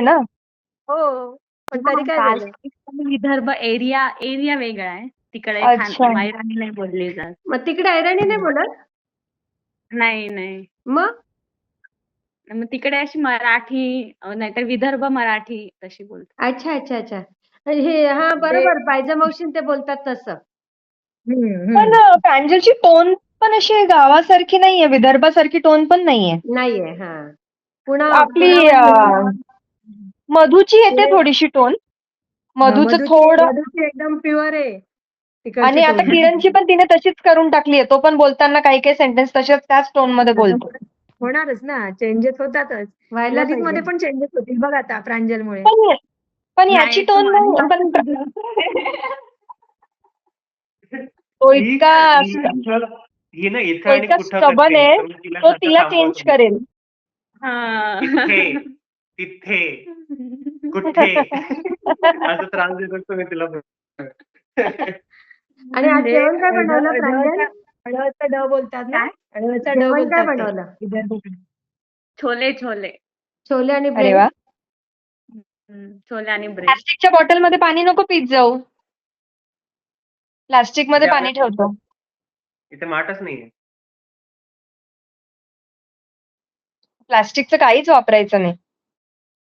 नाहीये ना? हो. पण तरी काय झालं विदर्भ एरिया एरिया वेगळा आहे. तिकडे अच्छा. खान- मायरानी नाही बोलली जात. मग तिकडे ऐराणी नाही बोलत? नाही नाही. मग? मग तिकडे अशी मराठी अं, नाहीतर विदर्भ मराठी तशी बोलतात. अच्छा अच्छा अच्छा. हे हा बरोबर. पायजा मावशी ते बोलतात तसं. पण अ, प्रांजलची टोन पण अशी गावासारखी नाहीये. विदर्भासारखी टोन पण नाहीये. नाहीये हा. पुन्हा आपली पुन्हा- अ, मधूची येते थोडीशी टोन मधूचं थोडं मधुची एकदम प्युअर आहे तिकडची आणि आता. किरणची पण तिने तशीच करून टाकली आहे तो पण बोलताना काही काही सेंटेन्स तसेच त्याच टोनमध्ये बोलतो होणारच ना चेंजेस होतातच व्हायला ललित मध्ये. पण चेंजेस होतील बघ आता प्रांजलमुळे पण पण याची नाही, टोन नाही पण तो ही- इतका ही actual- ही ना इथं तो आणि इतका कुठं stubborn करते. आहे, तो तिला. चेंज करेल हा. तिथे. कुठे? असं त्रास देत असतो मी तिला आणि आज ते जेवण काय ड- बनवलं ड- प्रांजल? ड- ड बोलतात ना? ड- ड जेवण काय बोलतात ते. बनवलं? विदर्भाकडे. छोले छोले. छोले आणि अरे ब्रेड. वा. हम्म, छोले आणि ब्रेड. प्लास्टिकच्या बॉटलमध्ये पाणी नको पीत जाऊ. प्लास्टिकमध्ये पाणी ठेवतो. इथे माठच नाहीये. प्लास्टिकचं काहीच वापरायचं नाही.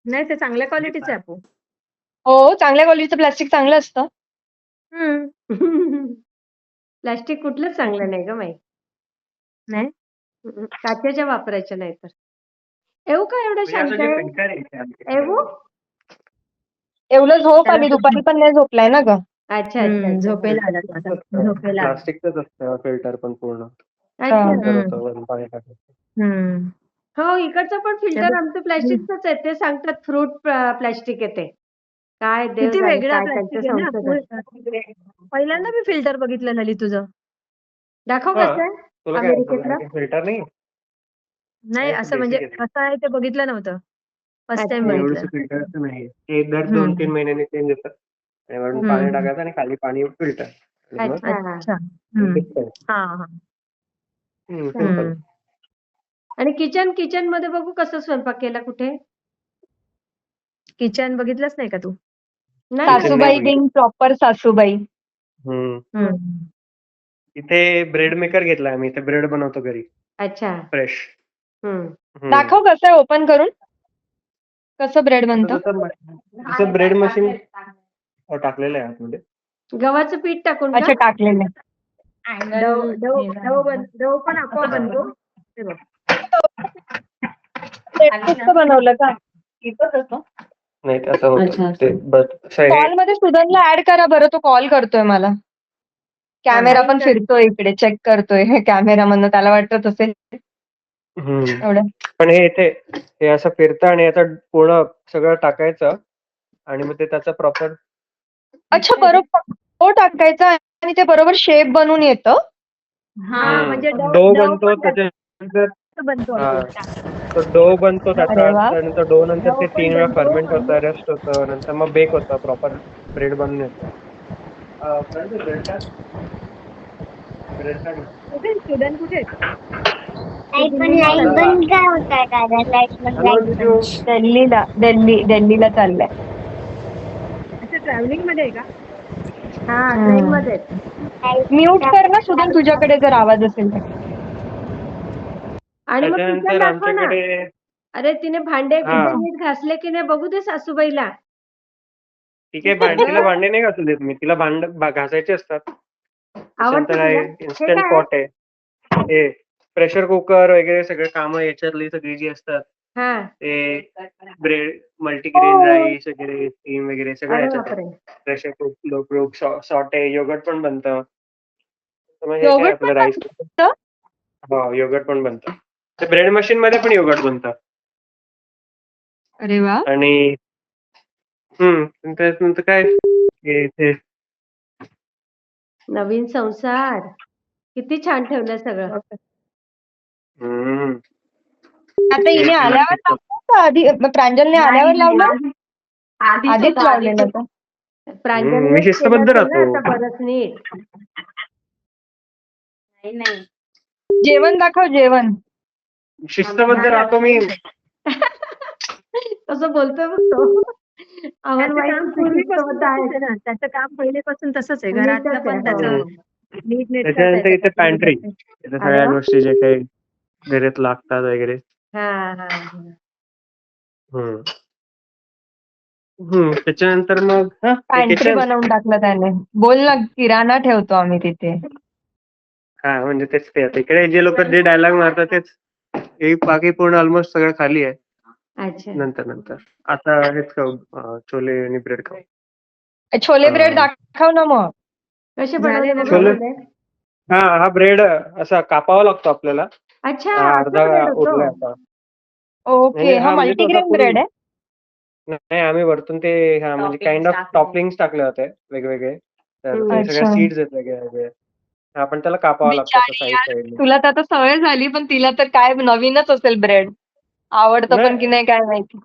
नाही ते चांगल्या क्वालिटीचे आहे आपू हो चांगल्या क्वालिटीचं प्लास्टिक चांगलं असतं प्लास्टिक कुठलंच चांगलं नाही ग माई नाही? हम्म. काचेच्या वापरायच्या नाही तर येऊ का एवढं म्हणजे शांत आहे. येऊ एवढं झोप त्याला आली दुपारी पण नाही झोपलाय ना ग अच्छा अच्छा, हम्म, अच्छा झोपेला आला तो आता. झोपेला आला. प्लास्टिकचंच असतं फिल्टर पण पूर्ण अच्छा हम्म. filter होतं, वरून पाणी टाकायचं. हम्म. हो इकडचं पण फिल्टर त्यामुळे- आमचं प्लास्टिकच आहे ते सांगतात फ्रूट प्लास्टिक येते काय देव किती जाणे वेगळा काय प्लास्टिक त्यांचं आहे ना संशोधन पहिल्यांदा मी फिल्टर बघितलं ललित तुझं दाखव हा. कसं आहे तुला काय अमेरिकेतलं? फिल्टर नाही नाही नाही, असं म्हणजे आहे. कसं आहे ते बघितलं नव्हतं फर्स्ट टाइम अच्छा. बघितलं एवढंसं फिल्टरचं नाही ते दर. दोन तीन महिन्यांनी चेंज होतात आणि वरून पाणी. टाकायचं आणि खाली पाणी फिल्टर अच्छा अच्छा. हा हा. आणि किचन किचनमध्ये बघू कसं स्वयंपाक केला कुठे? किचन बघितलंच नाही का तू? नाही? सासूबाई नाही. बिंग प्रॉपर सासूबाई. हम्म. इथे ब्रेड मेकर घेतलाय आम्ही इथे ब्रेड बनवतो घरी. अच्छा. फ्रेश हम्म. दाखव कसं आहे ओपन करून. कसं ब्रेड बनतं? ब्रेड मशीन टाकलेलं आहे आतमध्ये. गव्हाचं पीठ टाकून अच्छा टाकलेलं dough dough dough bun dough पण आपोआप बनतो. हे बघ. बनवलं का? नाही होतं. ते हे- कॉलमध्ये सुदनला ऍड करा बरं तो कॉल करतोय मला. कॅमेरा पण फिरतोय इकडे चेक करतोय. कॅमेरा मधनं त्याला वाटत असेल पण हे इथे हे असं फिरतं आणि आता पूर्ण सगळं टाकायचं आणि मग ते त्याचा प्रॉपर अच्छा बरोबर. तो टाकायचा आणि ते बरोबर शेप बनून येतं. हा म्हणजे डो बनतो त्याच्यानंतर बनतो. तो डो बनतो अरे त्याचा वा. त्यानंतर डो नंतर ते तीन वेळा फर्मेंट होतं रेस्ट होतं नंतर मग बेक होतं प्रॉपर ब्रेड बनून येतं अं, फ्रेंड, ब्रेड टाक. ब्रेड टाक ना. कुठे स्टुडंट कुठे आहेत? लाइट पण लाइट बंद काय होताय दादा लाइट बंद हॅलो, लाइट जीजू. दिल्लीला दिल्ली दिल्लीला चाललंय अच्छा ट्रॅव्हलिंगमध्ये आहे का हा हम्म. ट्रेन मध्ये म्यूट कर ना सुदन तुझ्याकडे जर आवाज असेल तर आणि मग त्याच्यानंतर दाखव ना आमच्याकडे अरे तिने भांडे हा. नीट घासले की नाही बघू दे सासूबाईला ठीक आहे भांड तिला भांडे नाही घासू देत मी तिला भांड भा- घासायचे असतात आवडतं त्याच्यानंतर आहे तुला? हे इन्स्टंट काय? पॉट आहे हे प्रेशर कुकर वगैरे सगळे कामं याच्यातली सगळी जी असतात हा ते ब्रेड मल्टीग्रेन. राईस वगैरे स्टीम वगैरे सगळं अरे याच्यात बापरे pressure cook low cook sauté yogurt पण बनतं तर मग हे काय Yogurt आपलं पण राईस बनतं? हो योगर्ट पण बनतं ब्रेड मशीन मध्ये पण योगर्ट बनतं. अरे वा. आणि हम्म त्याच्यानंतर काय? हे ते. नवीन संसार. किती छान ठेवलं सगळं. हम्म. आता हिने आल्यावर लावलं का आधी? प्रांजलने आल्यावर लावलं? आधीच लावलेलं होतं प्रांजलने मी शिस्तबद्ध केलं असेल ना राहतो. आता बरंच नीट. नाही नाही जेवण दाखव जेवण. शिस्तबद्ध राहतो मी. कसं बोलतोय बघ तो. त्याचं काम पहिलेपासून तसंच आहे. घरातलं पण हो. त्याचं नीट नीट त्याच्यानंतर इथे पॅन्ट्री इथे सगळ्या. गोष्टी जे काही घरात लागतात वगैरे. हा हा हा. हम्म. हम्म. त्याच्यानंतर मग हा पॅन्ट्री. बनवून टाकलं त्याने. बोल ना किराणा ठेवतो आम्ही तिथे. हा म्हणजे तेच ते आता. इकडे जे लोक जे डायलॉग मारतात तेच. हे बाकी पूर्ण ऑलमोस्ट सगळं खाली आहे अच्छा नंतर नंतर आता हेच खाऊ छोले आणि ब्रेड खाऊ छोले हा. ब्रेड दाखव ना मग कसे बनवले? हा हा ब्रेड असा कापावा लागतो आपल्याला अच्छा हा, अर्धा ओके हा हा, म्हणजे तो मल्टीग्रेन आता ब्रेड आहे नाही आम्ही वरतून ते हा म्हणजे काइंड ऑफ. टॉपिंग्स टाकले होते वेगवेगळे तर हम्म. ते सगळे अच्छा. सीड्स आहेत वेगळे वेगळे आपण त्याला कापावं लागतं असं बिचारी साईड यार, साईड तुला तर आता सवय झाली पण तिला तर काय नवीनच असेल ब्रेड. आवडतं पण नाही. की नाही काय माहिती.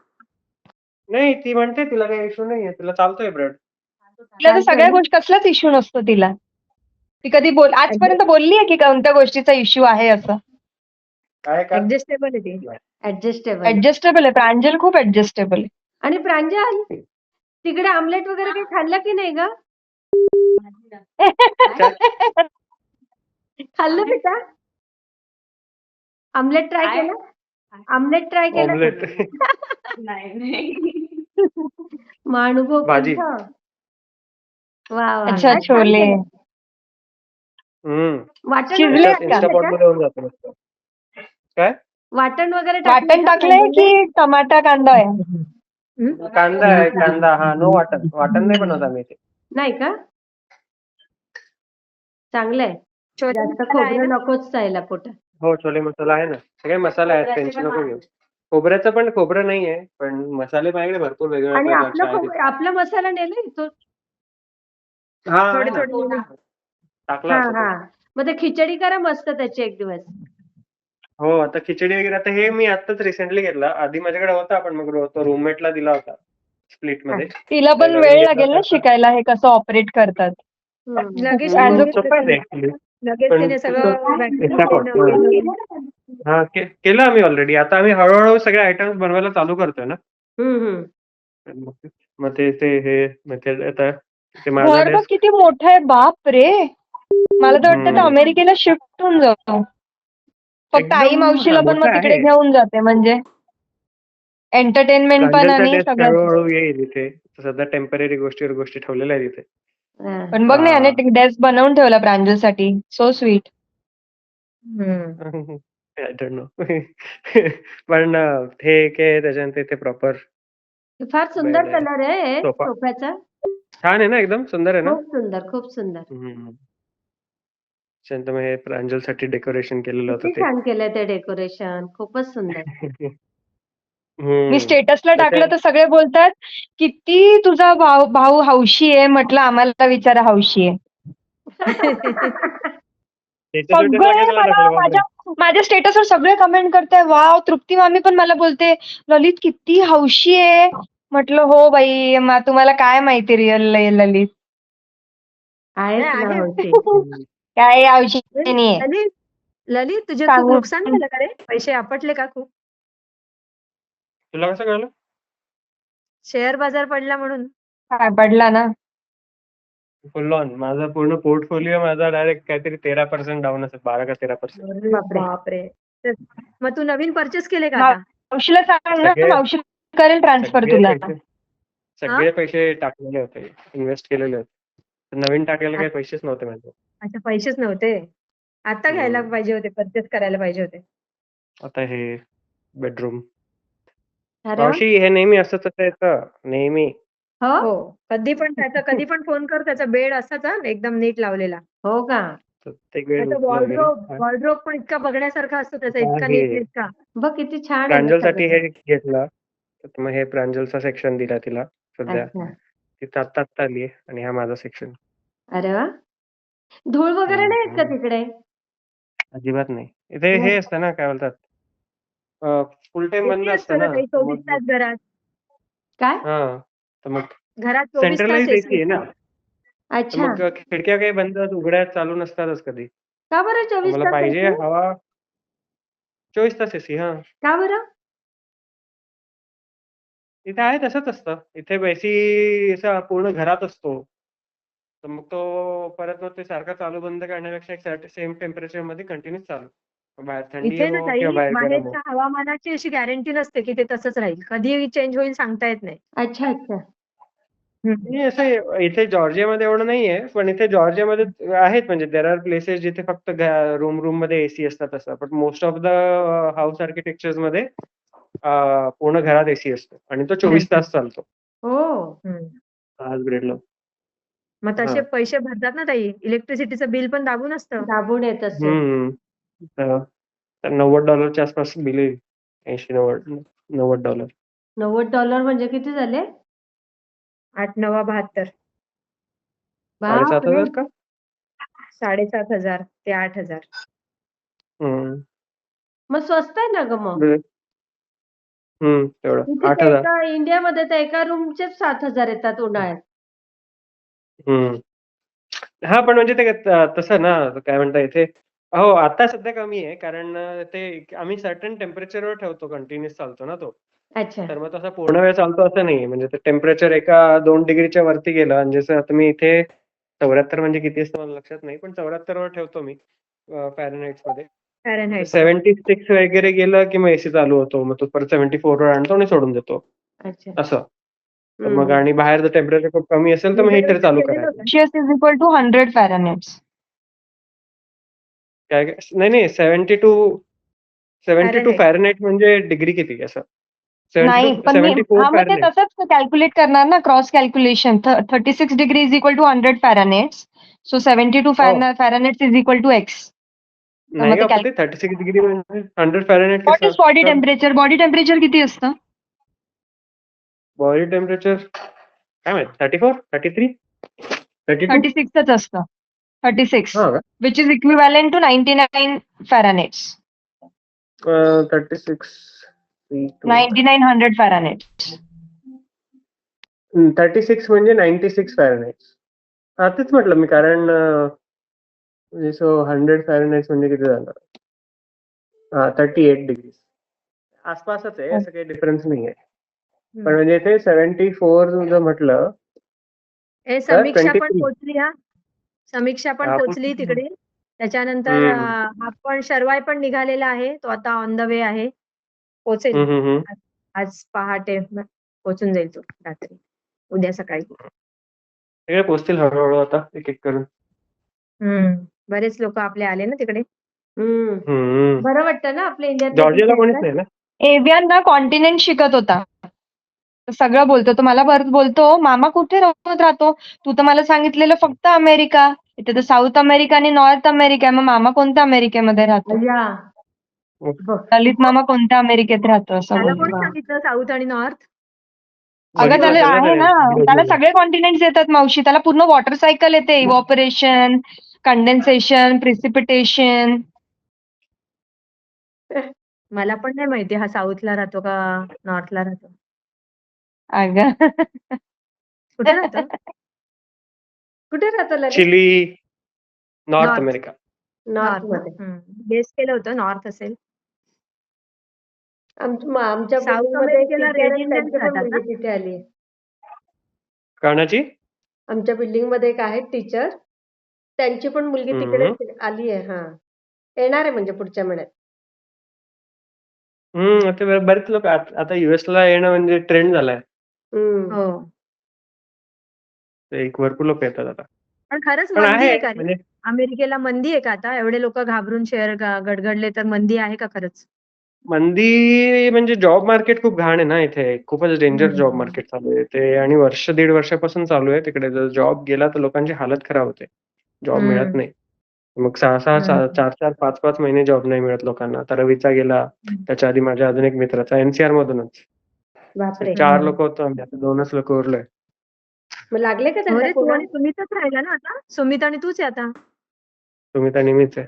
नाही ती म्हणते तिला काही इश्यू नाहीये तिला चालतोय ब्रेड. तिला तर सगळ्या? गोष्टी कसलाच इश्यू नसतो तिला. ती कधी बोल आजपर्यंत बोलली आहे की कोणत्या गोष्टीचा इश्यू आहे असं? काय का ऍडजस्टेबल आहे ती. ऍडजस्टेबल ऍडजस्टेबल आहे प्रांजल खूप ऍडजस्टेबल आहे. आणि प्रांजल तिकडे आमलेट वगैरे काही खाल्लं की नाही ग? खाल्लं बेटा आमलेट ट्राय काय? केलं आमलेट ट्राय केलं ऑमलेट नाही नाही मग अनुभव भाजी. कोणता? वा वा अच्छा काय छान छोले केलं. हम्म वाटण शिजले वगैरे का? टाकलं इंस्टापॉट का? मध्ये होऊन जातं नुसतं. काय वाटण वगैरे वाटण का टाकलंय प्रांजलने? की टमाटा कांदा आहे हम्म? कांदा आहे कांदा हा नो वाटण वाटण नाही बनवत आम्ही ते नाही का चांगलंय जास्त आहे खोबरं ना? नकोच जायला पोटात हो छोले मसाला आहे ना. सगळे मसाले आहेत टेन्शन नको घेऊ. खोबऱ्याचं पण खोबरं नाहीये पण मसाले माझ्याकडे भरपूर वेगवेगळ्या आणि प्रकारचे आपला आहेत. खोबरं- आपला मसाला नेलाय तो हा आहे थोडे ना. थोडे टाकला हा होता हा. तो. मग ते खिचडी करा मस्त त्याची एक दिवस. हो आता खिचडी वगैरे आता हे मी आताच रिसेंटली घेतला. आधी माझ्याकडे होता पण मग रो- तो रूममेटला दिला होता स्प्लिटमध्ये. तिला पण वेळ लागेल ना शिकायला हे कसं ऑपरेट करतात. हम्म. लगेच सोपं आहे actually. लगेच तिने सगळं हा. केलं आम्ही ऑलरेडी आता आम्ही हळूहळू सगळे आयटम्स बनवायला चालू करतोय ना. मग- ते ते हे ते आता माझा किती मोठं आहे बाप रे. मला तर वाटतं अमेरिकेला शिफ्ट होऊन जातो. फक्त आई मावशीला पण मग तिकडे. घेऊन जाते म्हणजे. एंटरटेनमेंट पण आणि सगळं. हळूहळू येईल इथे. सध्या टेंपररी गोष्टीवर गोष्टी ठेवलेल्या आहेत इथे. पण बघ ना. याने डेस्क बनवून ठेवला प्रांजलसाठी so sweet hmm. I don't know पण हे काय त्याच्यानंतर ते प्रॉपर फार सुंदर. कलर आहे सोफा. सोफ्याचा छान आहे ना एकदम सुंदर आहे ना खूप सुंदर खूप सुंदर हम्म. त्याच्यानंतर मग हे प्रांजलसाठी डेकोरेशन केलेलं होतं किती ते छान केलंय ते डेकोरेशन खूपच सुंदर हम्म. मी स्टेटसला तर टाकलं तर सगळे बोलतात किती तुझा भाऊ भाऊ हौशी आहे? म्हटलं आम्हाला विचारा हौशी आहे. सगळे मला टाकलं. माझ्या माझ्या स्टेटसवर सगळे कमेंट करताय. वाव तृप्ती मामी पण मला बोलते ललित किती हौशी आहे? म्हटलं हो बाई तुम्हाला काय माहिती रिअल ललित? नाही, ना आहे. काय हौशी नाहीये. ललित ललित तुझे खूप सांगू. नुकसान झालं का रे? पैसे आपटले का खूप? तुला कसं कळलं? शेअर बाजार पडला म्हणून. काय पडला ना? फुल ऑन माझा पूर्ण पोर्टफोलिओ माझा डायरेक्ट काहीतरी तेरा पर्सेंट डाऊन असेल बारा का तेरा पर्सेंट बापरे. मग तू नवीन परचेस केले का आता? मावशीला सांग ना सगळे- मावशी करेल ट्रान्सफर सगळे तुला. पैसे सगळे पैसे टाकलेले होते. इन्व्हेस्ट केलेले होते. तर नवीन टाकायला काही पैसेच नव्हते माझे. अच्छा पैसेच नव्हते. आता घ्यायला हम्म. पाहिजे होते परचेस करायला पाहिजे होते. आता हे बेडरूम अरे. मावशी हे नेहमी असंच येतं नेहमी. हो? हो. कधी पण त्याचा कधी पण फोन कर त्याचा बेड असाच हा, एकदम नीट लावलेला. हो का? प्रत्येक वेळ त्याचा उठलं वगैरे. वॉर्ड्रोब वॉर्ड्रोब पण इतका बघण्यासारखा असतो त्याचा इतका आहे. बघ किती छान आहे प्रांजलसाठी सगळं. हे घेतलं. तर मग हे प्रांजलचा सेक्शन दिला तिला सध्या. अच्छा. ती आत्ता आत्ता आली आहे आणि हा माझा सेक्शन अरे वा. धूळ वगैरे नाही का. तिकडे? अजिबात नाही. इथे हे असतं ना काय बोलतात? फुल टाइम बंद असतं ना चोवीस मग- तास घरात? काय? हा तर मग घरात चोवीस तास सेंट्रलाइज एसी आहे ना. तर अच्छा. मग खिडक्या काही बंद उघड्या चालू नसतातच कधी. का बरं चोवीस तास पाहिजे AC? हवा. चोवीस तास एसी हा. का बरं? इथे आहे तसंच असतं. इथे एसी असा पूर्ण घरात असतो. तर मग तो परत मग ते सारखा चालू बंद करण्यापेक्षा सेम टेम्परेचरमध्ये कंटिन्यू चालू. बाहेर थंडी इथे ना हो ताई किंवा बाहेर गरम हो बाहेरच्या हवामानाची अशी गॅरंटी नसते की ते तसंच राहील. कधी चेंज होईल सांगता येत नाही. अच्छा अच्छा. नाही असं इथे जॉर्जियामध्ये एवढं नाहीये पण इथे जॉर्जियामध्ये आहेत म्हणजे देर आर प्लेसेस जिथे फक्त रूम रूममध्ये एसी असतात असं. पण मोस्ट ऑफ द हाऊस आर्किटेक्चर्समध्ये अं, पूर्ण घरात एसी असतो. आणि तो चोवीस तास चालतो. हो. हम्म. आज ग्रेडला मग तसे हा. पैसे भरतात ना ताई. इलेक्ट्रिसिटीचं बिल पण दाबून असतं. दाबून येत असेल हम्म. तर नव्वद डॉलरच्या आसपास बिल येईल. ऐंशी नव्वद नव्वद डॉलर. नव्वद डॉलर म्हणजे किती झाले? आठ नवा बहात्तर. साडेसात बापरे हजार का? साडेसात हजार ते आठ हजार. हम्म. मग स्वस्त आहे ना ग मग? हम्म तेवढं. इथे आठ तर हजार. एका इंडियामध्ये तर एका रूमचेच सात हजार येतात उन्हाळ्यात. हम्म. हा पण म्हणजे ते त- तसं ना काय म्हणता इथे? हो आता सध्या कमी आहे कारण अं, ते आम्ही सर्टन टेम्परेचरवर ठेवतो कंटिन्युअस चालतो ना तो. अच्छा. तर मग तसा पूर्ण वेळ चालतो असं नाही म्हणजे ते टेम्परेचर एका दोन डिग्रीच्या वरती गेलं आणि जसं आता मी इथे चौऱ्याहत्तर म्हणजे किती असतं मला लक्षात नाही पण चौऱ्याहत्तर वर ठेवतो मी फॅरनहाइट्समध्ये. सेव्हन्टी सिक्स वगैरे गेलं की मग एसी चालू होतो मग तो परत सेव्हन्टी फोर वर आणतो आणि सोडून देतो. अच्छा. असं. तर मग. आणि बाहेर जर टेम्परेचर खूप कमी असेल तर मग हिटर चालू करायचं. इज इक्वल टू काय काय- नाही नाही seventy two seventy two Fahrenheit. म्हणजे डिग्री किती असं? नाही पण मी हा मग ते तसंच कॅल्क्युलेट करणार ना cross calculation thirty six degree is equal to hundred Fahrenheits so seventy two Fahrenheits is equal to X नाही थर्टी सिक्स डिग्री म्हणजे hundred what is body temperature body temperature किती असतं? बॉडी टेम्परेचर काय माहित? Thirty four thirty three thirty thirty सिक्सच असतं. Thirty six हा. का which is equivalent to ninety nine Fahrenheits thirty six ninety nine hundred Fahrenheits thirty six म्हणजे ninety six Fahrenheit हा तेच म्हटलं मी कारण सो हंड्रेड फॅरनहाइट म्हणजे किती झालं हा थर्टी एट डिग्री आसपासच आहे असं काही डिफरन्स नाही आहे पण म्हणजे ते सेव्हन्टी फोर जर म्हटलं ए समीक्षा पण 23. पोचली हा समीक्षा पण पोचली. तिकडे. त्याच्यानंतर आपण शर्वाय पण निघालेला आहे. तो आता ऑन द वे आहे. पोचेल. आज पहाटे पोचून जाईल तो रात्री. उद्या सकाळी. सगळे पोचतील हळूहळू आता एक एक करून. हम्म. बरेच लोक आपले आले ना तिकडे. हम्म. हम्म. बरं वाटतं ना आपल्या इंडियात जॉर्जियाला कोणीच नाही ना? एव्हियन ना कॉन्टिनेंट शिकत होता. सगळं बोलतो. तो मला परत बोलतो मामा कुठे राहत राहतो? तू तर मला सांगितलेलं फक्त अमेरिका. इथे तर साऊथ अमेरिका आणि नॉर्थ अमेरिका आहे. मग मामा कोणत्या अमेरिकेमध्ये राहतो? अय्या. बघ. ललित मामा कोणत्या अमेरिकेत राहतो असं त्याला बोलतो. कोण सांगितलं? साऊथ आणि नॉर्थ? अगं बघितलं त्याला आहे ना. त्याला सगळे कॉन्टिनेंट्स येतात मावशी. त्याला पूर्ण वॉटर सायकल येते. इव्हॉपरेशन कंडेन्सेशन प्रिसिपिटेशन मला पण नाही माहिती हा साऊथला राहतो का नॉर्थला राहतो. अगं. कुठे राहतो? कुठे राहतो Lalit? Chile north North. America. नॉर्थमध्ये. Guess केलं होतं नॉर्थ असेल. आमच्या म- आमच्या South building मध्ये एक America ला teacher Red आहे, Indians त्यांची पण राहतात ना? मुलगी तिथे आली आमच्या बिल्डिंगमध्ये एक आहे टीचर. त्यांची पण मुलगी. तिकडे आली आहे हा. येणार आहे म्हणजे पुढच्या महिन्यात. हम्म आता बरेच लोक आता US ला येणं म्हणजे ट्रेंड झालाय. हम्म. हो. ते एक भरपूर लोक येतात आता. पण खरंच पण मंदी आहे आहे का रे? म्हणजे अमेरिकेला मंदी आहे का आता? एवढे लोक घाबरून शेअर गडगडले तर मंदी आहे का खरंच? मंदी म्हणजे जॉब मार्केट खूप घाण आहे ना इथे. खूपच डेंजर हम्म. जॉब मार्केट चालू आहे. ते आणि वर्ष दीड वर्षापासून चालू आहे. तिकडे जर जॉब गेला तर लोकांची हालत खराब होते. जॉब हम्म. मिळत नाही. मग सहा सहा. चार चार पाच पाच महिने जॉब नाही मिळत लोकांना. आता रवीचा गेला. त्याच्या आधी माझ्या अजून एक मित्राचा एनसीआर मधूनच. चार लोक होतो आम्ही. आता दोनच लोक उरलोय. मग लागले का त्यांना तू आणि सुमितच राहिला ना आता? सुमित आणि तूच आहे आता. तुम्ही तर नेहमीच आहे.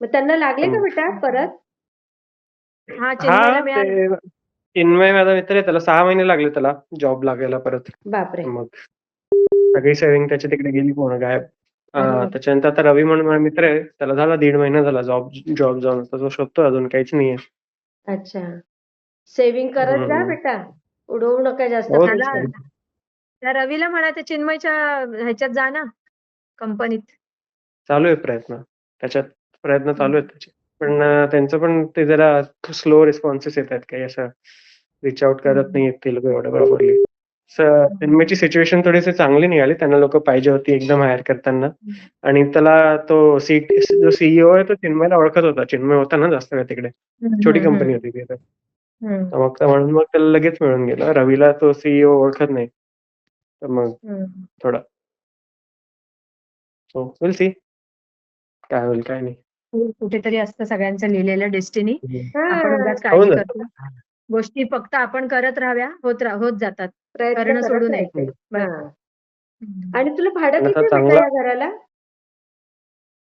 मग त्यांना लागले का. बेटा परत? हा मिळालं. ते चिन्मय माझा मित्र आहे त्याला सहा महिने लागले त्याला जॉब लागायला परत. बापरे. मग सगळी सेव्हिंग त्याची तिकडे गेली पूर्ण गायब. अं. त्याच्यानंतर आता रवी म्हणून माझा मित्र आहे त्याला झाला दीड महिना झाला जॉब जॉब जाऊन. आता तो शोधतोय अजून काहीच नाहीये. अच्छा. सेव्हिंग करत जा हम्म. बेटा. उडवू नका जास्त. हो. त्या रवीला म्हणा त्या चिन्मयच्या ह्याच्यात जा ना कंपनीत. चालू आहे प्रयत्न. त्याच्यात प्रयत्न चालू आहेत त्याचे. पण अं, त्यांचं पण ते जरा स्लो रिस्पॉन्सेस येत आहेत काही असं. रिच आउट करत नाही ते लोक एवढं प्रॉपरली सिनेमाची सिच्युएशन थोडीशी चांगली निघाली. त्यांना लोक पाहिजे होती एकदम हायर करताना. आणि त्याला तो सी जो सीईओ आहे तो चिन्मयला ओळखत होता. चिन्मय होता ना जास्त वेळ तिकडे. छोटी कंपनी होती ती तर. मग म्हणून मग त्याला लगेच मिळून गेलं. रवीला तो सीईओ ओळखत नाही. तर मग. थोडा. सो विल सी काय होईल काय नाही. कुठेतरी असतं सगळ्यांचं लिहिलेलं डेस्टिनी आपण उगाच हो काळजी ना. करतो. गोष्टी फक्त आपण करत राहाव्या होत होत जातात. प्रयत्न करणं सोडू नये. आणि तुला भाडं किती या घराला?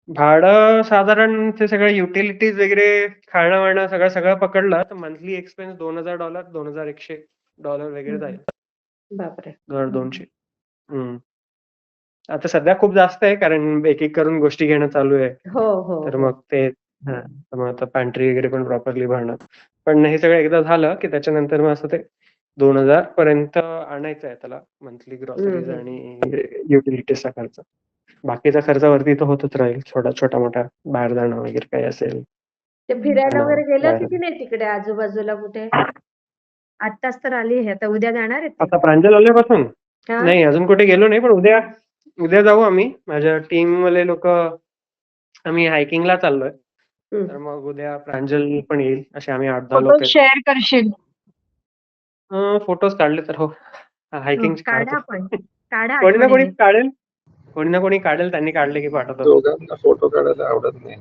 भाडं साधारण ते सगळं युटिलिटीज वगैरे खाणं वाणं सगळं सगळं पकडलं तर मंथली एक्सपेन्स दोन हजार डॉलर दोन हजार एकशे डॉलर वगैरे. जाईल. बापरे. हम्म. आता सध्या खूप जास्त आहे कारण एक एक करून गोष्टी घेणं चालू आहे. हो हो. तर मग ते हा. तर मग आता पॅन्ट्री वगैरे पण प्रॉपरली भरणं. पण हे सगळं एकदा झालं की त्याच्यानंतर मग असं ते दोन हजार पर्यंत आणायचं आहे त्याला मंथली ग्रॉसरीज. आणि युटिलिटीजचा खर्च. बाकीचा खर्च वरती तर होतच राहील छोटा छोटा मोठा बाहेर जाणं वगैरे काही असेल. ते फिरायला वगैरे गेलं बाहेर. की नाही तिकडे आजूबाजूला कुठे? आत्ताच तर आली आहे. आता उद्या जाणार आहेत ते. आता प्रांजल आल्यापासून? हा? नाही अजून कुठे गेलो नाही पण उद्या उद्या जाऊ आम्ही. माझ्या टीम वाले लोक आम्ही हायकिंगला चाललोय. हम्म. तर मग उद्या प्रांजल पण येईल. असे आम्ही आठ दहा फोटो लोक शेअर करशील. फोटोज काढले तर हो. हायकिंग काढा कोणी ना कोणी आठवणीने. काढेल. कोणी ना कोणी काढेल त्यांनी काढले की पाठवतो. दोघांना फोटो काढायला आवडत नाही.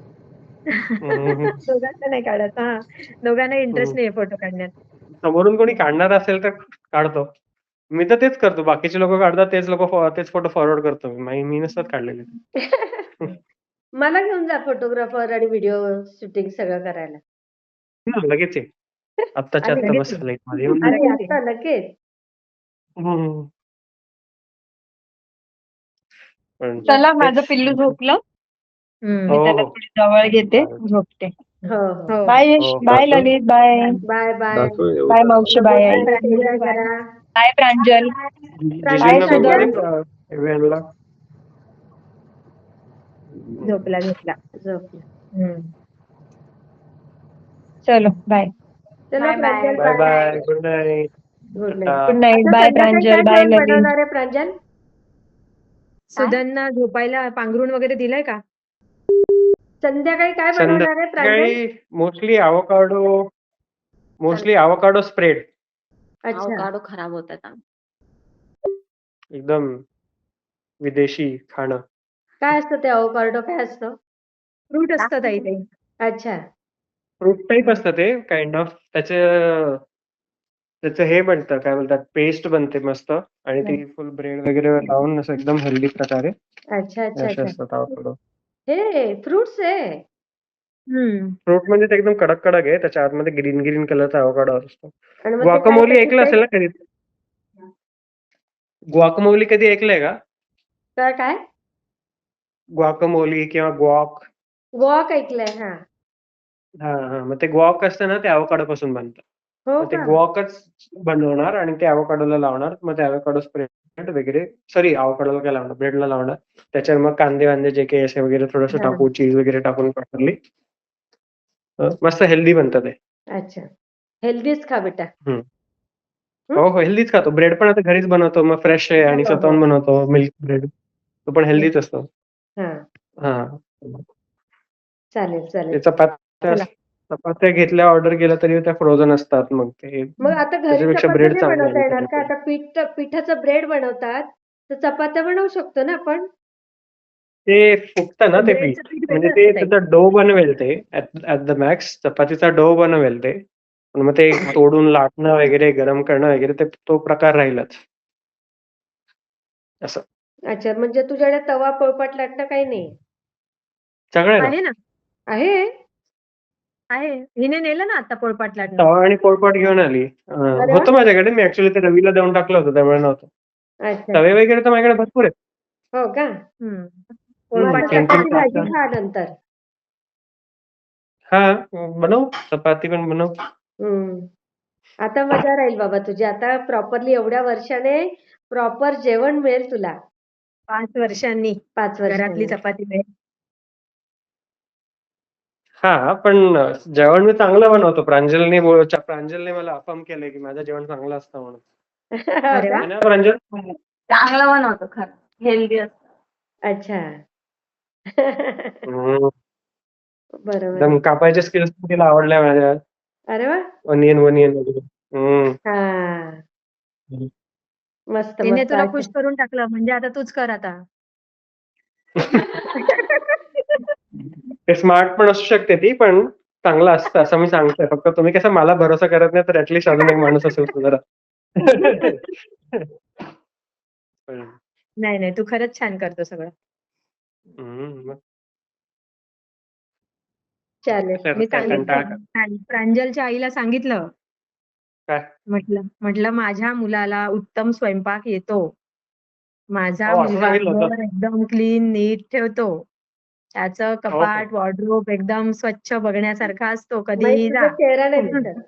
हम्म. दोघांना नाही काढत. हा. दोघांना इंटरेस्ट हम्म. नाही फोटो काढण्यात. समोरून कोणी काढणार असेल तर काढतो. मी तर तेच करतो. बाकीचे लोक काढतात तेच लोक तेच फोटो फॉरवर्ड करतो. मी मी नसतात काढलेले. मला घेऊन जा फोटोग्राफर आणि व्हिडिओ शूटिंग सगळं करायला. लगेच आत्ताच्या आत्ता बस लाइटमध्ये. लगेच आता लगेच. हम्म. पण चला माझं पिल्लू झोपलं. हम्म. हो त्याला हो थोडी जवळ घेते झोपते. हो हो. बाय यश हो, bye. Lalit bye bye bye. Bye मावशी बाय. बाय प्रांजल जिजूंना सुधन. झोपला झोपला झोप. हम्म. चलो बाय चला. Pranjal bye bye good night good. Night good night bye Pranjal bye Lalit Pranjal सुधनना झोपायला पांघरुण वगैरे दिलंय का संध्याकाळी काय बनवणार आहे? प्रांजल संध्याकाळी mostly avocado mostly avocado spread अच्छा. अवकाडो खराब होतात आम- एकदम विदेशी खाणं. काय असतं ते अवकार्डो काय असतं? फ्रूट असतं ताई ते. अच्छा. फ्रूट टाईप असतं ते काइंड ऑफ त्याचं त्याचं हे बनतं काय बोलतात पेस्ट बनते मस्त. आणि ती फुल ब्रेड वगैरे लावून असं एकदम हेल्दी प्रकारे. अच्छा अच्छा असे अच्छा. असतात आवोकाडो हे फ्रुट्स आहे हम्म. फ्रूट म्हणजे ते एकदम कडक कडक आहे त्याच्या आतमध्ये ग्रीन ग्रीन कलरचा आवोकाडो असतो. आणि मग ते ग्वाकामोली काय ऐकलं त्याची असेल ना कधी? ग्वाकामोली कधी ऐकलंय का? काय काय? ग्वाकामोली किंवा ग्वाक गोवाक ऐकलंय हा. हा हा. मग ते ग्वाक असतं ना ते avocado पासून बनतं. हो मग ते का ग्वाकच बनवणार आणि ते avocado लावणार मग ते avocado स्प्रेड वगैरे सॉरी avocado ला काय लावणार ब्रेडला लावणार. त्याच्यावर मग कांदे वांदे जे काही असे वगैरे थोडंसं हा. टाकू चीज वगैरे टाकून प्रॉपरली मस्त हेल्दी बनतं ते. अच्छा. हेल्दीच खा बेटा. हो? हो हेल्दीच खातो. ब्रेड पण आता घरीच बनवतो. मग फ्रेश आहे आणि हो, हो. स्वतःहून बनवतो मिल्क ब्रेड तो पण हेल्दीच असतो. हा. हा. चालेल चालेल. चपात्या. चपात्या घेतल्या ऑर्डर केल्या तरी त्या फ्रोझन असतात मग ते. मग आता घरी त्याच्यापेक्षा चपात्या bread नाही चांगलं बनवता आहे येणार का. आता पीठ पिठाचं ब्रेड बनवतात तर चपात्या बनवू शकतो ना आपण? ते फुगतं ना ते ब्रेडचं पीठ. म्हणजे वेगळं ते असतं. त्याचा डो बनवेल ते ऍट द मॅक्स चपातीचा डो बनवेल ते. पण मग ते तोडून लाटणं वगैरे गरम करणं वगैरे ते तो प्रकार राहीलच. असं. अच्छा म्हणजे तुझ्याकडे तवा पोळपाट लाटणं काही नाही. सगळं आहे ना? आहे ना? आहे. आहे. हिने नेलं ना आता पोळपाट लाटणं? तवा आणि पोळपाट घेऊन आली. होतं माझ्याकडे. मी ऍक्च्युली ते रवीला देऊन टाकलं होतं त्यामुळे नव्हतं. अच्छा. तवे वगैरे तर माझ्याकडे भरपूर आहेत. हो का. भाजी खा नंतर. हा बनव. चपाती पण बनव. हम्म. आता मजा राहील बाबा तुझी. आता प्रॉपरली एवढ्या वर्षाने प्रॉपर जेवण मिळेल तुला. पाच वर्षांनी. पाच वर्षांनी. चपाती मिळेल. हा पण जेवण मी चांगलं बनवतो. प्रांजलने बोल- प्रांजलने मला अफर्म केलंय की माझं जेवण चांगलं असतं म्हणून. अरे वा. ना, प्रांजल? चांगलं बनवतो खरं. हेल्दी असतं. अच्छा. हम्म, बरोबर. एकदम कापायचे स्किल्स तिला आवडल्या माझ्या. अरे वा. अनियन वनियन वगैरे. हा. मस्त तिने मस्त तुला खुश करून टाकलं म्हणजे आता तूच कर आता. ते स्मार्ट पण असू शकते ती पण चांगलं असतं असं मी सांगतोय. फक्त तुम्ही कसं मला भरोसा करत नाही तर ऍटलीस्ट अजून एक माणूस असेल तो जरा. पण, नाही नाही तू खरंच छान करतो सगळं. हम्म, मग. चालेल. तर मी काय सांगितलं. कंटाळा प्रां- प्रांजलच्या आईला सांगितलं. काय? म्हटलं म्हटलं माझ्या मुलाला उत्तम स्वयंपाक येतो. माझा हो, असं मुलगा सांगितलं होतं. घर एकदम क्लीन नीट ठेवतो. त्याचं हो कपाट वॉर्डरोब एकदम स्वच्छ बघण्यासारखा असतो कधीही जा. तुझा चेहरा नाही दिसत.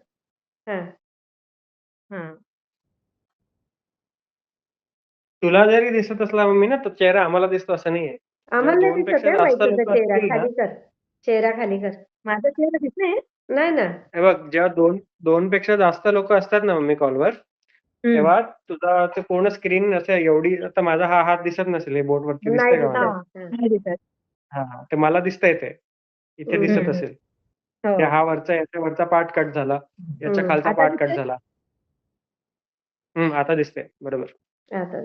हा. हा. तुला जरी दिसत असला मम्मी ना तर चेहरा आम्हाला दिसतो असं नाहीये. आम्हाला नाही दिसत दोनपेक्षा आहे जास्त तुझा लोकं चेहरा? असतील ना- खाली कर. चेहरा खाली कर. माझा चेहरा दिसते नाही? ना. हे बघ जेव्हा दोन दोन पेक्षा जास्त लोक असतात ना मम्मी कॉलवर तेव्हा तुझा ते पूर्ण स्क्रीन असं एवढी आता माझा हा हात दिसत नसेल हे बोट वरती नाही दिसतंय का मला. नाही दिसत. हा ते मला दिसतंय ते इथे दिसत. असेल हो. ते हा वरचा याच्या वरचा पार्ट कट झाला याच्या. खालचा आता पार्ट कट दिसतंय? झाला हम्म आता दिसतंय बरोबर आता.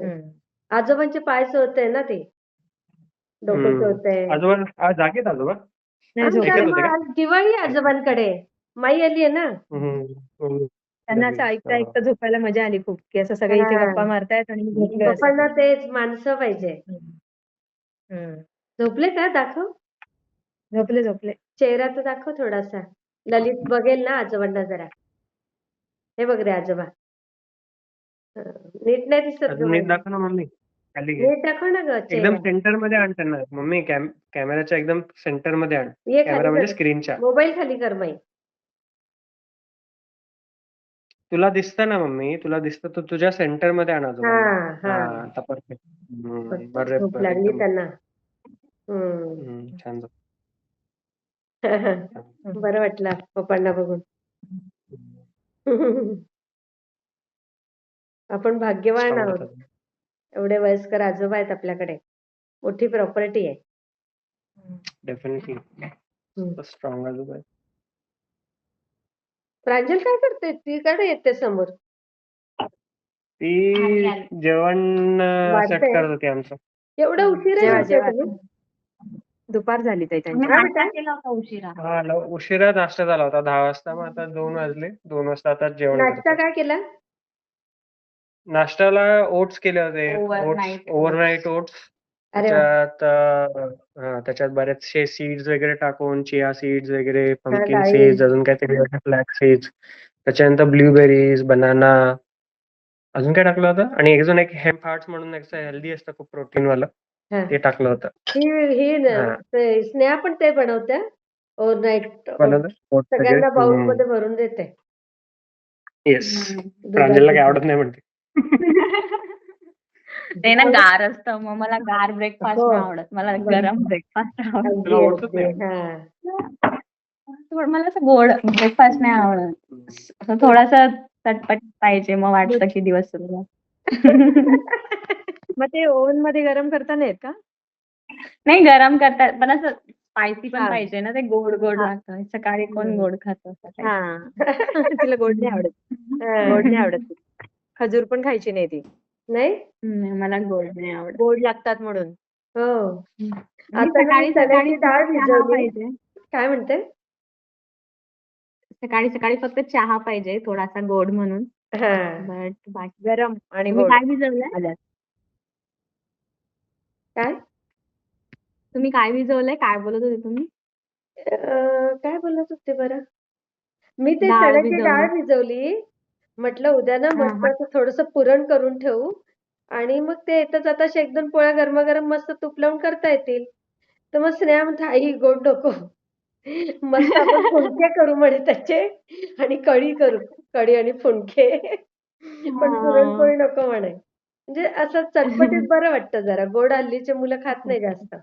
आजोबांचे पाय चोळते ना ते डोकं आजोबा आज जागेत आजोबा नाही आमच्या झोपेत झोपेत. होते का? आज दिवाळी आहे आजोबांकडे माई आली आहे ना हम्म, हम्म. त्यांना असं ऐकता ऐकता झोपायला मजा आली खूप की असं सगळे इथे हा. गप्पा मारतायत आणि मी झोपले असं. तेच माणसं पाहिजे. झोपले का? दाखव. झोपले झोपले. चेहरा तर दाखव थोडासा. ललित बघेल ना आजोबांना जरा. हे बघ रे आजोबा. हा. नीट नाही दिसत ग अजून नीट. दाखव ना मम्मी. खाली घे. नीट दाखव ना ग एकदम चेहरा. सेंटरमध्ये आण त्यांना. मम्मी कॅम कॅमेराच्या एकदम सेंटरमध्ये आण. ये कॅमेरा खाली म्हणजे कर स्क्रीनच्या. मोबाईल खाली कर माई तुला दिसतं ना मम्मी? तुला दिसतं तर तुझ्या सेंटरमध्ये आण आजोबांना. हा हा. आता परफेक्ट मस्त. बरं झोप बरं, लागली एकदम त्यांना. हम्म हम्म, छान झोप. बरं वाटलं पप्पांना बघून आपण भाग्यवान आहोत. एवढे वयस्कर आजोबा आहेत आपल्याकडे मोठी प्रॉपर्टी आहे डेफिनेटली स्ट्रॉंग आजोबा आहेत. प्रांजल काय करते ती कडे येते समोर ती. जेवण वाढतंय. सेट करत होती आमचं एवढा उशिरा जेवा, जेवते जेवा. तुम्ही दुपार झाली ताई त्यांची. आम्ही हा, नाश्ता बेटा? केला होता उशिरा? हा लव- उशिरा नाश्ता झाला होता दहा वाजता मग आता दोन वाजले दोन वाजता आता जेवण नाश्ता काय केला? नाश्त्याला ओट्स केले होते Overnight ओट्स ओव्हरनाईट ओट्स. अरे वा. त्याच्यात अं, हा, त्याच्यात बरेचसे सीड्स वगैरे टाकून चिया सीड्स वगैरे पंकिन डाळी. सीड्स अजून काहीतरी फ्लॅक्स सीड्स त्याच्यानंतर ब्लूबेरीज बनाना अजून काय टाकलं होतं? आणि अजून एक हेम्प हार्ट्स म्हणून एक हेल्दी असतं खूप प्रोटीन वालं. हा. ते टाकलं होतं. ही ही न- हा. ते स्नेहा पण ते बनवते ओव्हरनाईट बनवलं? ओट्स सगळ्यांना भरून देते. येस हम्म. प्रांजलला काय आवडत नाही म्हणते. ते ना गार असतं मग मला गार ब्रेकफास्ट हो. नाही आवडत. मला गरम ब्रेकफास्ट आवडत. अगदी तुला ओट्सच अगदी. नाही हा. पण मला असं गोड ब्रेकफास्ट नाही आवडत. असं थोडासा चटपट पाहिजे मग वाटतं की दिवस सुरू झाला. मग ते ओव्हनमध्ये गरम करता नाहीत का? नाही गरम करतात पण असं स्पायसी पण हा. पाहिजे ना ते गोड गोड हा. लागतं. सकाळी कोण हम्म. गोड खातं सकाळी हा. तिला गोड नाही आवडत. गोड नाही आवडत खजूर पण खायची नाही ती. नाही? नाही, मला गोड नाही आवडत. गोड लागतात म्हणून. हो. आता मी सकाळी चण्याची सकाळी डाळ फक्त चहा भिजवली. पाहिजे. काय म्हणते? सकाळी सकाळी फक्त चहा पाहिजे थोडासा गोड म्हणून. हा. बट बाकी गरम आणि तुम्ही गोड. काय भिजवलंय? आल्यात. काय? तुम्ही काय भिजवलंय? काय बोलत होते तुम्ही? अं, काय बोलत होते बरं? मी ते डाळ चण्याची. डाळ भिजवली. म्हटलं उद्या ना हा, मस्त असं थोडस पुरण करून ठेवू. आणि मग ते येता जाता एक दोन पोळ्या गरमागरम मस्त तूप लावून करता येतील. तर मग स्नेहा म्हणते आई गोड नको. मस्त आपण करू म्हणे त्याचे आणि कढी करू. कढी आणि फुणके. पण हा. पुरणपोळी नको म्हणे. म्हणजे असं चटपटीत बरं वाटतं जरा. गोड हल्लीचे मुलं खात नाही जास्त.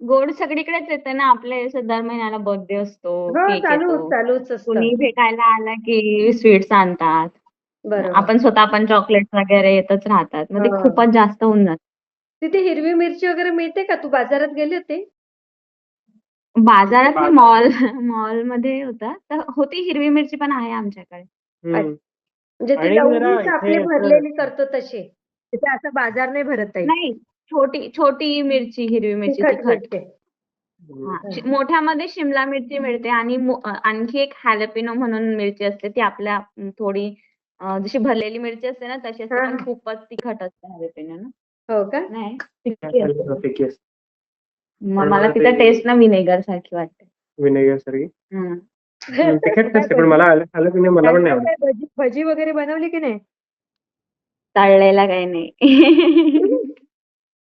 गोड सगळीकडेच येते ना. आपल्या इथे दर महिन्याला बर्थडे असतो हो केक चालूच येतो. चालूच असतं. कुणी भेटायला आला की स्वीट्स आणतात. बरोबर. आपण स्वतः पण चॉकलेट वगैरे येतच राहतात. मग ते हा. खूपच जास्त होऊन जात. तिथे हिरवी मिरची वगैरे मिळते का? तू बाजारात गेली होती? बाजारात नाही मॉल मॉलमध्ये होता तर होती हिरवी मिरची पण आहे आमच्याकडे. म्हणजे ती आणि जरा लवंगीच इथे आपली भरलेली करतो तशी तिथे असं बाजार नाही भरत ताई नाही छोटी छोटी मिरची हिरवी मिरची तिखट तिखट. हा. शि- मोठ्यामध्ये शिमला मिरची मिळते आणि मो- अ, आणखी एक हॅलपिनो म्हणून मिरची असते ती आपल्या थोडी अ, जशी भरलेली मिरची असते ना तशी असते हा. पण खूपच तिखट असते हॅलपिनो ना हो का नाही तिखट असते. पैकी असते. मग पण मला मला तिचा ते- टेस्ट ना विनेगर सारखी वाटते. विनेगर सारखी? हम्म. तिखट नसते पण मला आलं आलं पिणे मला पण नाही आवडत. काय भजी भजी वगैरे बनवली की नाही? तळलेला काही नाही.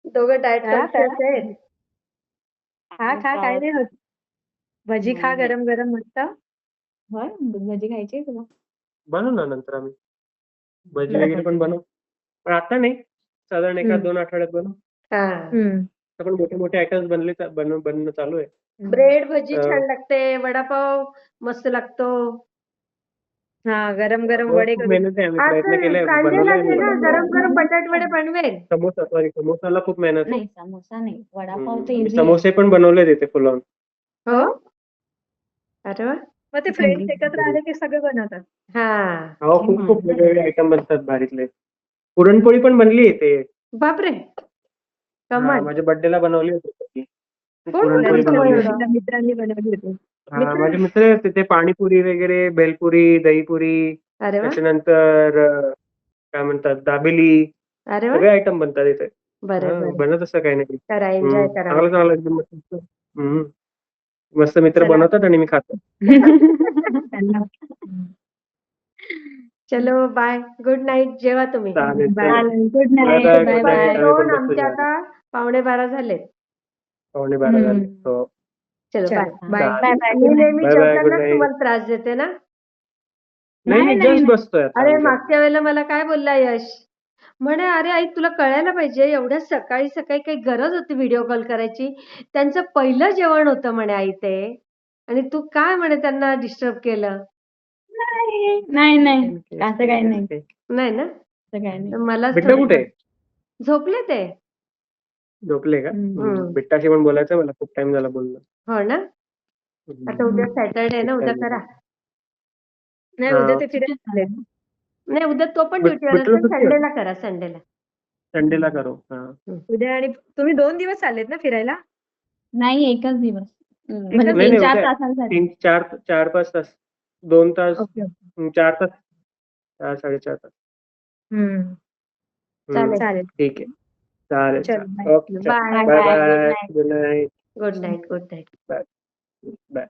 दोघं डाएट हा, कॉन्शियस आहेत. खा खा काय नाही होत. भजी खा नाही. गरम गरम मस्त. होय भजी खायची आहे तुला. बनवू ना नंतर आम्ही. भजी वगैरे पण बनवू. पण आता नाही. साधारण एका हम्म. दोन आठवड्यात बनवू. हा. हम्म. आता पण मोठे मोठे आयटम्स बनले बनव बनणं चालू आहे. ब्रेड भजी अं, छान लागते वडापाव मस्त लागतो. हा गरम गरम हो, वडे मेहनत आहे आम्ही प्रयत्न केले कांदे बनवलंय लागले ना मी. गरम गरम बटाट वडे बनवेल. समोसा सॉरी समोसाला खूप मेहनत. आहे नाही समोसा नाही वडापाव हम्म. तर मी इझी समोसे पण बनवले तिथे फुलावून. हो? अरे वा. मग ते फ्रेंड्स एकत्र आले की सगळं बनवतात. हा. खूप खूप. वेगवेगळे आयटम बनतात भारीतले. पुरणपोळी पण बनली इथे. बापरे. हा, कमाल माझ्या बर्थडेला बनवली होती ती. कोण पुरणपोळी बनवलं? होती. तिला मित्रांनी बनवली होती हा, माझे मित्र तिथे पाणीपुरी वगैरे भेलपुरी दहीपुरी अरे वा त्याच्यानंतर अं, काय म्हणतात दाबेली अरे वा सगळे आयटम बनतात इथे बरं हा, बरं बनत असं काही नाही करा हम्म. एन्जॉय करा चांगलं चांगलं एकदम मस्त हम्म. मस्त मित्र चला. बनवतात आणि मी खातो त्यांना चलो बाय गुड नाईट जेवा तुम्ही चालेल Bye. चालेल. Good night bye. बाय दोन. आता पावणे बारा झाले पावणे बारा झाले. हो. चलो चलो, बाय bye. बाय बाय मी नेहमी Bye bye, good जेवतानाच night. तुम्हाला त्रास देते ना? नाही नाही, मी नाही, जस्ट नाही. बसतोय आता अरे. मागच्या वेळेला मला काय बोलला यश? म्हणे अरे आई तुला कळायला पाहिजे. एवढ्या सकाळी सकाळी काही गरज होती व्हिडिओ कॉल करायची. त्यांचं पहिलं जेवण होतं म्हणे आई ते. आणि तू काय म्हणे त्यांना डिस्टर्ब केलं? नाही नाही. असं काही नाही. नाही ना? असं काही नाही. मलाच बिट्टा थोडी- कुठे? आहे? झोपले ते. झोपले का? हम्म. हम्म. बिट्टाशी पण बोलायचं मला खूप टाइम झाला बोलणं. हो ना? आता उद्या सॅटरडे आहे ना उद्या करा. नाही हा. उद्या ते फिरायला आले नाही उद्या तो पण बिट- ड्युटीवर बिट्टूला असेल सुट्टी आहे. संडेला करा संडेला संडेला करू हा. उद्या आणि तुम्ही दोन दिवस आलेत ना फिरायला? नाही एकच दिवस. म्हणजे नाही, तीन नाही, चार उद्या- तासांसाठी. तीन चार चार पाच तास. दोन तास ओके. हम्म, चार तास. चार साडेचार तास. हम्म. हम्म, चालेल. चालेल. ठीक आहे. चालेल चालेल. चल okay bye bye bye good night good night good night bye